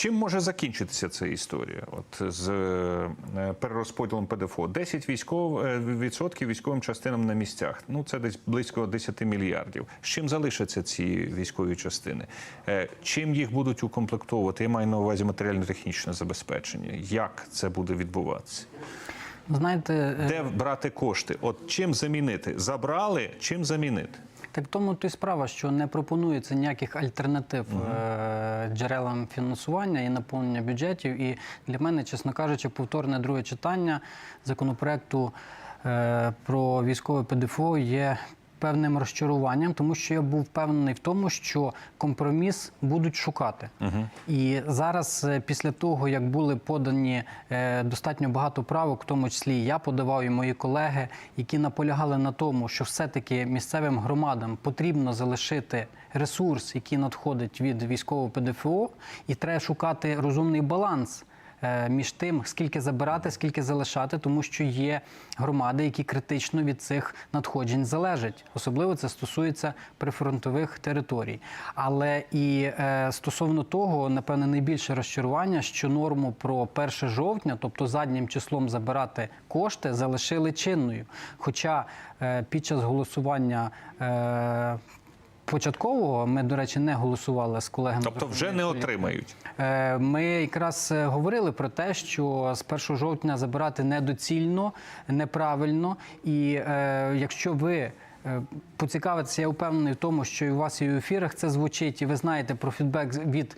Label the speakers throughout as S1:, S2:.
S1: чим може закінчитися ця історія? От з е, перерозподілом ПДФО 10 військов, е, відсотків військовим частинам на місцях. Ну це десь близько 10 мільярдів. З чим залишаться ці військові частини? Е, Чим їх будуть укомплектовувати? Я маю на увазі матеріально-технічне забезпечення. Як це буде відбуватися?
S2: Знаєте,
S1: Де брати кошти? От чим замінити? Забрали, чим замінити?
S2: Так тому то й справа, що не пропонується ніяких альтернатив е, джерелам фінансування і наповнення бюджетів. І для мене, чесно кажучи, повторне друге читання законопроекту е, про військове ПДФО є певним розчаруванням, тому що я був впевнений в тому, що компроміс будуть шукати. І зараз, е, після того, як були подані е, достатньо багато правок, в тому числі я подавав і мої колеги, які наполягали на тому, що все-таки місцевим громадам потрібно залишити ресурс, який надходить від військового ПДФО, і треба шукати розумний баланс. Е, Між тим, скільки забирати, скільки залишати, тому що є громади, які критично від цих надходжень залежать. Особливо це стосується прифронтових територій. Але і е, стосовно того, напевне, найбільше розчарування, що норму про 1 жовтня, тобто заднім числом забирати кошти, залишили чинною. Хоча е, під час голосування. Початкового ми, до речі, не голосували з колегами.
S1: Тобто вже не отримають.
S2: Е, Ми якраз е, говорили про те, що з 1 жовтня забирати недоцільно, неправильно. І е, якщо ви поцікавитеся, я впевнений в тому, що і у вас і в ефірах це звучить, і ви знаєте про фідбек від.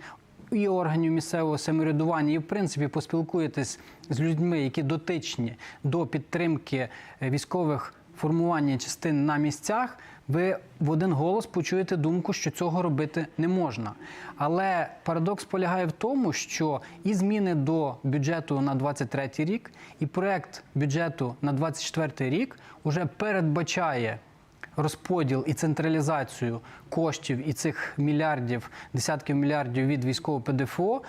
S2: І органів місцевого самоврядування, і в принципі поспілкуєтесь з людьми, які дотичні до підтримки військових формування частин на місцях, ви в один голос почуєте думку, що цього робити не можна. Але парадокс полягає в тому, що і зміни до бюджету на 23 рік, і проект бюджету на 24 рік уже передбачає розподіл і централізацію коштів і цих мільярдів, десятків мільярдів від військового ПДФО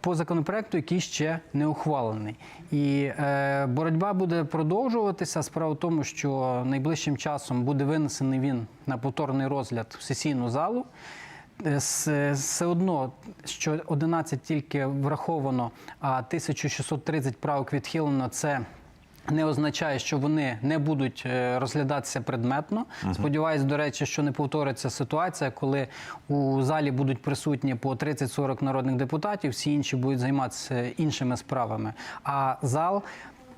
S2: по законопроекту, який ще не ухвалений. І е, боротьба буде продовжуватися. Справа в тому, що найближчим часом буде винесений він на повторний розгляд в сесійну залу. Е, Все одно, що 11 тільки враховано, а 1630 правок відхилено, це не означає, що вони не будуть е, розглядатися предметно. Сподіваюсь, до речі, що не повториться ситуація, коли у залі будуть присутні по 30-40 народних депутатів, всі інші будуть займатися іншими справами. А зал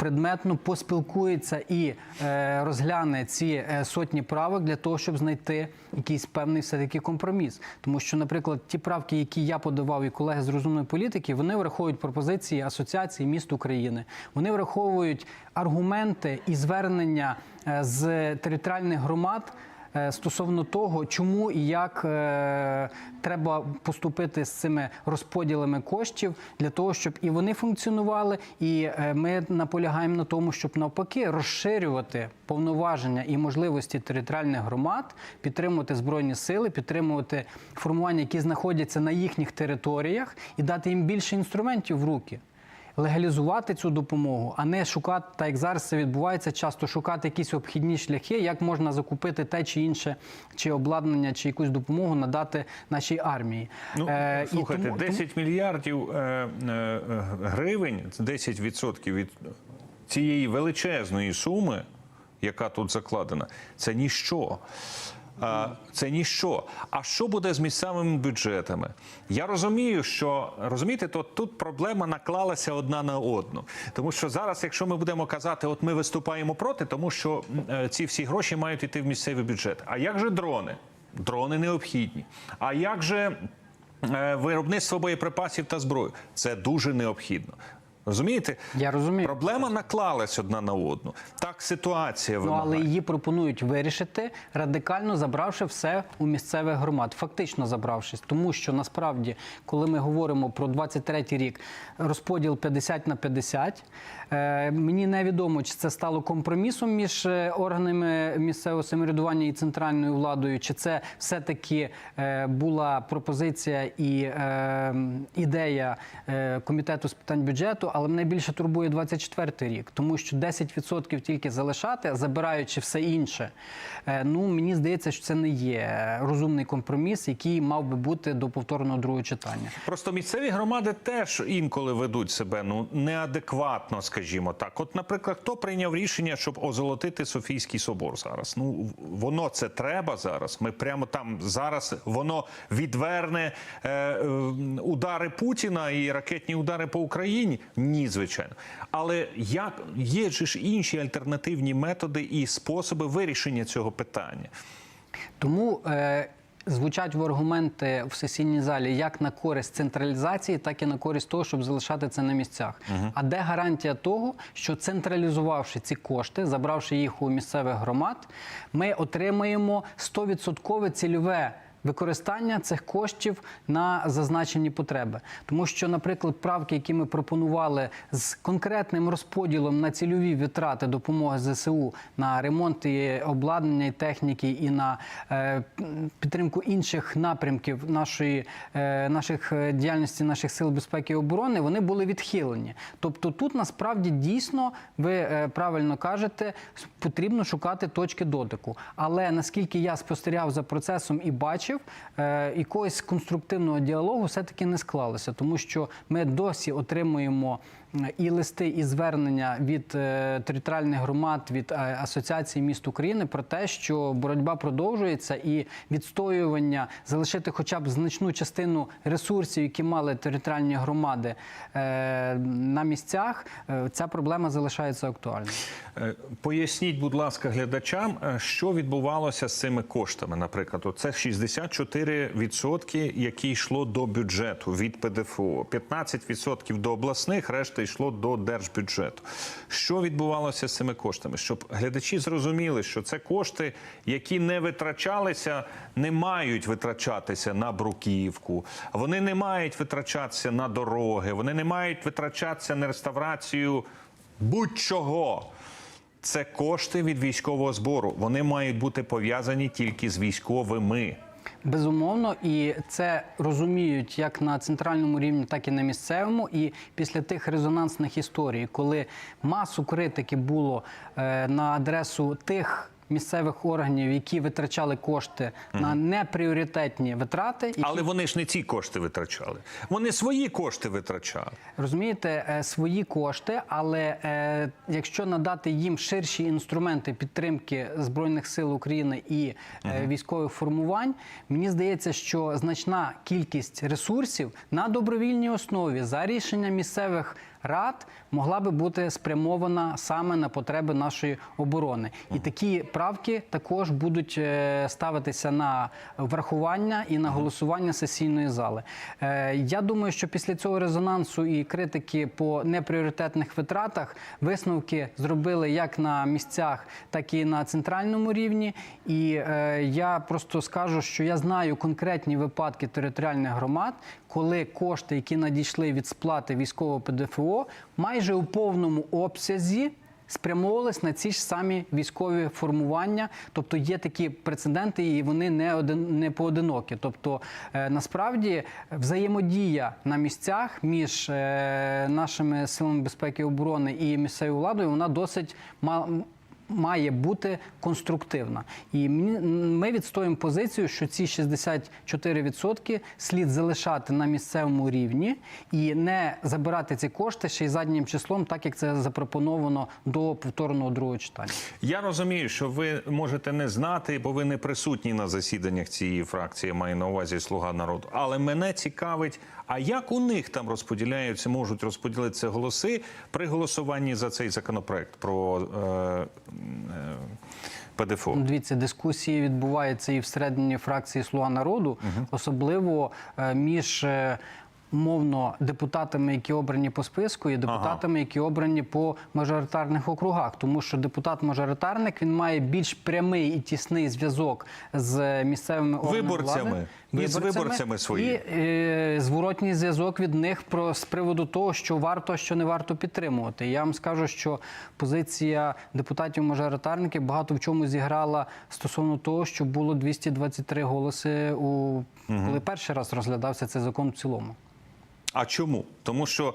S2: предметно поспілкується і е, розгляне ці е, сотні правок для того, щоб знайти якийсь певний все-таки компроміс. Тому що, наприклад, ті правки, які я подавав і колеги з розумної політики, вони враховують пропозиції асоціації міст України. Вони враховують аргументи і звернення е, з територіальних громад. Е, Стосовно того, чому і як е, треба поступити з цими розподілами коштів для того, щоб і вони функціонували, і е, ми наполягаємо на тому, щоб навпаки розширювати повноваження і можливості територіальних громад, підтримувати збройні сили, підтримувати формування, які знаходяться на їхніх територіях, і дати їм більше інструментів в руки легалізувати цю допомогу, а не шукати, так як зараз це відбувається, часто шукати якісь обхідні шляхи, як можна закупити те чи інше, чи обладнання, чи якусь допомогу надати нашій армії.
S1: Ну,
S2: Е, і
S1: слухайте,
S2: тому-
S1: 10 мільярдів е, е, гривень, це 10% від цієї величезної суми, яка тут закладена, це ніщо. Це ніщо. А що буде з місцевими бюджетами? Я розумію, що розумієте, то тут проблема наклалася одна на одну. Тому що зараз, якщо ми будемо казати, от ми виступаємо проти, тому що е, ці всі гроші мають йти в місцевий бюджет. А як же дрони? Дрони необхідні. А як же е, виробництво боєприпасів та зброї? Це дуже необхідно. Розумієте?
S2: Я розумію.
S1: Проблема наклалась одна на одну. Так ситуація
S2: Ну, але її пропонують вирішити радикально забравши все у місцевих громад, фактично забравшись, тому що насправді, коли ми говоримо про 23-й рік, розподіл 50 на 50, е, мені невідомо, чи це стало компромісом між е, органами місцевого самоврядування і центральною владою, чи це все-таки е, була пропозиція і е, ідея е, комітету з питань бюджету. Але мене більше турбує 24 рік, тому що 10% тільки залишати, забираючи все інше. е, Ну мені здається, що це не є розумний компроміс, який мав би бути до повторного другого читання.
S1: Просто місцеві громади теж інколи ведуть себе ну неадекватно, скажімо так. От, наприклад, хто прийняв рішення, щоб озолотити Софійський собор зараз? Ну воно це треба зараз. Ми прямо там зараз воно відверне е, удари Путіна і ракетні удари по Україні. Ні, звичайно. Але як є ж інші альтернативні методи і способи вирішення цього питання?
S2: Тому е, звучать в аргументи в сесійній залі як на користь централізації, так і на користь того, щоб залишати це на місцях. А де гарантія того, що централізувавши ці кошти, забравши їх у місцевих громад, ми отримаємо 100% цільове. Використання цих коштів на зазначені потреби, тому що, наприклад, правки, які ми пропонували з конкретним розподілом на цільові витрати допомоги ЗСУ на ремонт і обладнання і техніки, і на е, підтримку інших напрямків нашої е, наших е, діяльності наших сил безпеки і оборони, вони були відхилені. Тобто, тут насправді дійсно ви е, правильно кажете, потрібно шукати точки дотику. Але наскільки я спостерігав за процесом і бачив, е, якогось конструктивного діалогу все-таки не склалося, тому що ми досі отримуємо і листи, і звернення від е, територіальних громад, від е, Асоціації міст України про те, що боротьба продовжується, і відстоювання залишити хоча б значну частину ресурсів, які мали територіальні громади е, на місцях, ця проблема залишається актуальною.
S1: Поясніть, будь ласка, глядачам, що відбувалося з цими коштами. Наприклад, це 64%, які йшло до бюджету від ПДФО, 15% до обласних, решта йшло до держбюджету. Що відбувалося з цими коштами? Щоб глядачі зрозуміли, що це кошти, які не витрачалися, не мають витрачатися на бруківку, вони не мають витрачатися на дороги, вони не мають витрачатися на реставрацію будь-чого. Це кошти від військового збору. Вони мають бути пов'язані тільки з військовими.
S2: Безумовно, і це розуміють як на центральному рівні, так і на місцевому. І після тих резонансних історій, коли масу критики було е, на адресу тих. Місцевих органів, які витрачали кошти на непріоритетні витрати, які
S1: Але вони ж не ці кошти витрачали. Вони свої кошти витрачали.
S2: розумієте, е, свої кошти, але е, якщо надати їм ширші інструменти підтримки збройних сил України і е, військових формувань, мені здається, що значна кількість ресурсів на добровільній основі за рішенням місцевих. Рад могла би бути спрямована саме на потреби нашої оборони, і такі правки також будуть е, ставитися на врахування і на голосування сесійної зали. Е, Я думаю, що після цього резонансу і критики по непріоритетних витратах висновки зробили як на місцях, так і на центральному рівні. І е, я просто скажу, що я знаю конкретні випадки територіальних громад, коли кошти, які надійшли від сплати військового ПДФО, майже у повному обсязі. спрямовувалися на ці ж самі військові формування, тобто є такі прецеденти, і вони не один не поодинокі. Тобто, е, насправді взаємодія на місцях між е, нашими силами безпеки і оборони і місцевою владою, вона досить ма- має бути конструктивна. І ми відстоїмо позицію, що ці 64% слід залишати на місцевому рівні і не забирати ці кошти ще й заднім числом, так як це запропоновано до повторного другого читання.
S1: Я розумію, що ви можете не знати, бо ви не присутні на засіданнях цієї фракції, я маю на увазі Слуга народу. Але мене цікавить, а як у них там розподіляються, можуть розподілитися голоси при голосуванні за цей законопроект про е, ПДФО?
S2: Ну, Дивіться, дискусії відбуваються і всередині фракції Слуга народу, особливо е, між. Умовно, депутатами, які обрані по списку, і депутатами, які обрані по мажоритарних округах, тому що депутат-мажоритарник він має більш прямий і тісний зв'язок з місцевими
S1: Виборцями.
S2: влади,
S1: І з виборцями своїми.
S2: і е, зворотній зв'язок від них про з приводу того, що варто, що не варто підтримувати. Я вам скажу, що позиція депутатів-мажоритарників багато в чому зіграла стосовно того, що було 223 голоси у коли перший раз розглядався цей закон в цілому.
S1: А чому? Тому що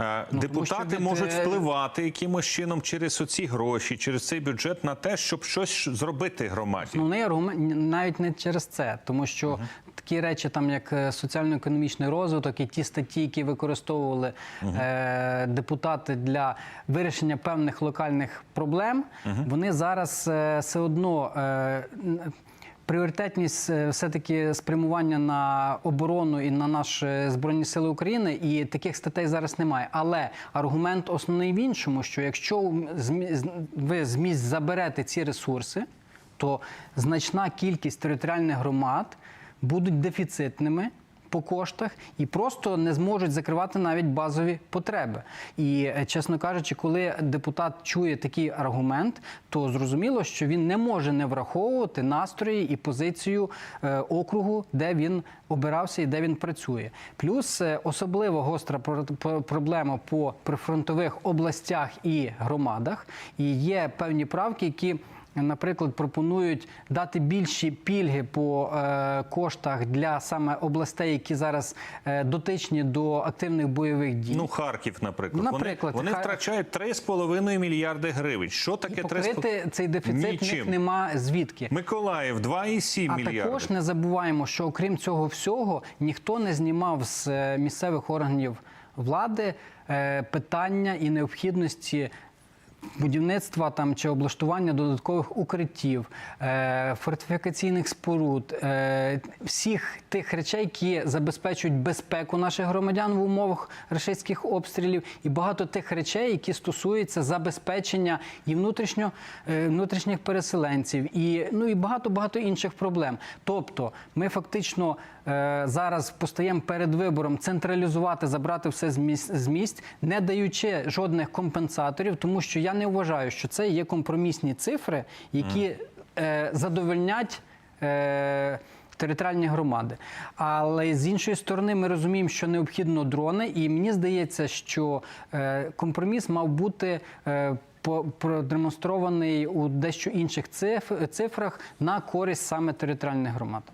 S1: Е,
S2: Ну, тому
S1: Депутати
S2: що
S1: можуть
S2: е,
S1: впливати якимось чином через оці гроші, через цей бюджет на те, щоб щось зробити громаді.
S2: Основний аргумент навіть не через це, тому що такі речі, там як е, соціально-економічний розвиток і ті статті, які використовували е, депутати для вирішення певних локальних проблем, вони зараз е, все одно. Е, Пріоритетність е, все-таки спрямування на оборону і на наші збройні сили України, і таких статей зараз немає. Але аргумент основний в іншому: що якщо ви з заберете ці ресурси, то значна кількість територіальних громад будуть дефіцитними по коштах і просто не зможуть закривати навіть базові потреби. І е, чесно кажучи, коли депутат чує такий аргумент, то зрозуміло, що він не може не враховувати настрої і позицію е, округу, де він обирався і де він працює. Плюс е, особливо гостра про- про- проблема по прифронтових областях і громадах. І є певні правки, які наприклад, пропонують дати більші пільги по е, коштах для саме областей, які зараз е, дотичні до активних бойових дій.
S1: Ну, Харків, наприклад.
S2: Наприклад,
S1: вони, вони
S2: Хар-
S1: втрачають 3,5 мільярди гривень. Що таке
S2: і
S1: 3,5?
S2: покрити цей дефіцит в них нема звідки.
S1: Миколаїв 2,7
S2: А
S1: мільярди.
S2: також не забуваємо, що окрім цього всього ніхто не знімав з е, місцевих органів влади питання і необхідності. Будівництва там чи облаштування додаткових укриттів, е, фортифікаційних споруд, е, всіх тих речей, які забезпечують безпеку наших громадян в умовах рашистських обстрілів, і багато тих речей, які стосуються забезпечення і внутрішньо, е, внутрішніх переселенців, і ну і багато багато інших проблем. Тобто, ми фактично е, зараз постаємо перед вибором централізувати, забрати все з місць, не даючи жодних компенсаторів, тому що я не вважаю, що це є компромісні цифри, які е, задовольнять. Е, Територіальні громади, але з іншої сторони, ми розуміємо, що необхідно дрони, і мені здається, що е, компроміс мав бути е, продемонстрований у дещо інших цифрах на користь саме територіальних громад.